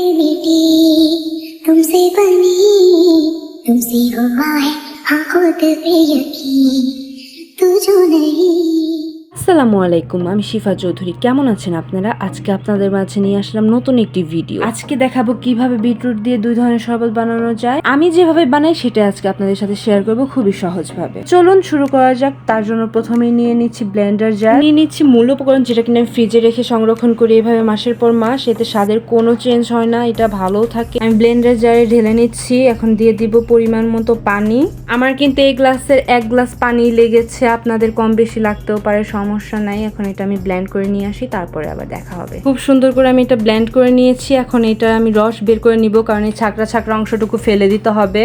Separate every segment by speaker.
Speaker 1: पे मिटी तुमसे बनी तुमसे हुआ है हाँ खुद पे यकीन तू जो नहीं
Speaker 2: আসসালামু আলাইকুম, আমি শিফা চৌধুরী। কেমন আছেন আপনারা? আজকে আপনাদের মাঝে নিয়ে আসলাম নতুন একটি ভিডিও। আজকে দেখাবো কীভাবে বিটরুট দিয়ে দুই ধরনের শরবত বানানো যায়। আমি যেভাবে বানাই সেটা আজকে আপনাদের সাথে শেয়ার করব খুবই সহজভাবে। চলুন শুরু করা যাক। তার জন্য প্রথমে নিয়ে নিচ্ছি ব্লেন্ডার জার নিয়ে নিচ্ছি মূল উপকরণ, যেটা কিনা আমি ফ্রিজে রেখে সংরক্ষণ করি এভাবে মাসের পর মাস। এতে স্বাদের কোনো চেঞ্জ হয় না, এটা ভালো থাকে। আমি ব্লেন্ডার জারে ঢেলে নিচ্ছি। এখন দিয়ে দিব পরিমাণ মতো পানি। আমার কিন্তু এই গ্লাসের এক গ্লাস পানি লেগেছে। আপনাদের কম বেশি লাগতেও পারে সমস্যা নাই, এখন এটা আমি ব্লেন্ড করে নিয়ে আসি, তারপরে আবার দেখা হবে। খুব সুন্দর করে আমি এটা ব্ল্যান্ড করে নিয়েছি, এখন এটা আমি রস বের করে নিব, কারণ এই ছাকরা ছাকরা অংশটুকু ফেলে দিতে হবে।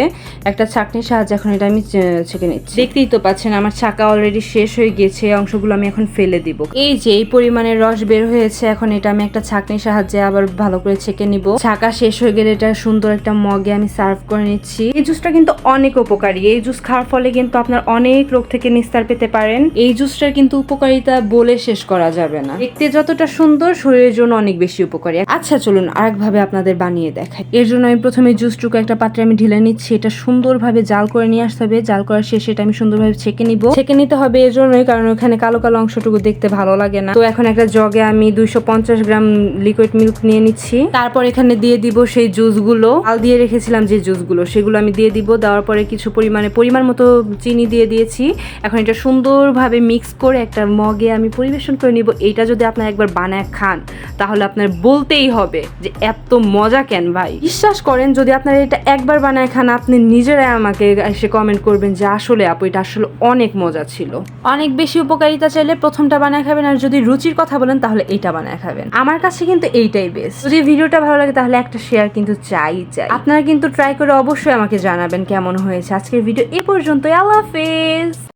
Speaker 2: একটা ছাকনির সাহায্যে এখন এটা আমি ছেঁকে নিচ্ছি। দেখতেই তো পাচ্ছেন, আমার ছাকা অলরেডি শেষ হয়ে গিয়েছে অংশগুলো আমি এখন ফেলে দিব। এই যে, এই পরিমাণের রস বের হয়েছে, এখন এটা আমি একটা ছাকনির সাহায্যে আবার ভালো করে ছেঁকে নিব। ছাকা শেষ হয়ে গেলে এটা সুন্দর একটা মগে আমি সার্ভ করে নিচ্ছি। এই জুসটা কিন্তু অনেক উপকারী, এই জুস খাওয়ার ফলে কিন্তু আপনার অনেক রোগ থেকে নিস্তার পেতে পারেন। এই জুসটার কিন্তু উপকারিতা বলে শেষ করা যাবে না। দেখতে যতটা সুন্দর, শরীরের জন্য অনেক বেশি উপকারী। আচ্ছা চলুন আরেকভাবে আপনাদের বানিয়ে দেখাই। এর জন্য আমি প্রথমে জুসটুকু একটা পাত্রে আমি ঢেলে নিচ্ছি। এটা সুন্দরভাবে জাল করে নিয়ে আসতে হবে। জাল করার শেষে এটা আমি সুন্দরভাবে ছেঁকে নিব। ছেঁকে নিতে হবে এর জন্যই কারণ ওখানে কালো কালো অংশটুকু দেখতে ভালো লাগে না। তো এখন একটা জগে আমি দুইশো পঞ্চাশ গ্রাম লিকুইড মিল্ক নিয়ে নিচ্ছি। তারপর এখানে দিয়ে দিব সেই জুসগুলো। আল দিয়ে রেখেছিলাম যে জুসগুলো, সেগুলো আমি দিয়ে দিব। দেওয়ার পরে কিছু পরিমাণে, পরিমাণ মতো চিনি দিয়ে দিয়েছি। এখন এটা সুন্দরভাবে মিক্স করে একটা মগে আমি পরিবেশন করে নিব এইটা যদি আপনার একবার বানায় খান তাহলে আপনার বলতেই হবে যে এত মজা কেন ভাই? বিশ্বাস করেন যদি আপনারা এটা একবার বানায় খান আপনি নিজেরাই আমাকে এসে কমেন্ট করবেন যে আসলে আপু এটা আসলে অনেক মজা ছিল। অনেক বেশি উপকারিতা চাইলে প্রথমটা বানায় খাবেন আর যদি রুচির কথা বলেন তাহলে এইটা বানায় খাবেন। আমার কাছে কিন্তু এইটাই বেস্ট যদি ভিডিওটা ভালো লাগে তাহলে একটা শেয়ার কিন্তু চাই চাই। আপনারা কিন্তু ট্রাই করে অবশ্যই আমাকে জানাবেন কেমন হয়েছে আজকের ভিডিও এ পর্যন্তই আল্লাহ হাফেজ!